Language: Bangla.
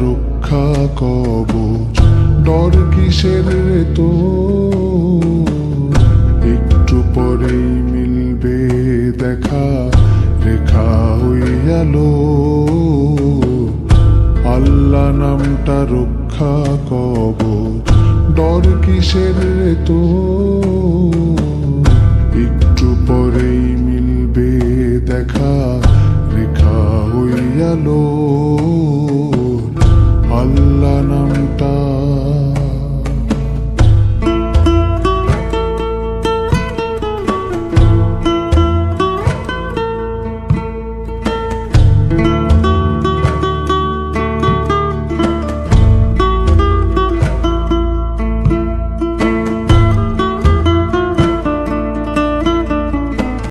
রক্ষা কব। ডর কিসের রে তো? একটু পরেই মিলবে দেখা, রেখা হইয়াল আল্লাহ নামটা রক্ষা কব। ডর কিসের রে তো? একটু পরেই মিলবে দেখা, রেখা হইয়ালো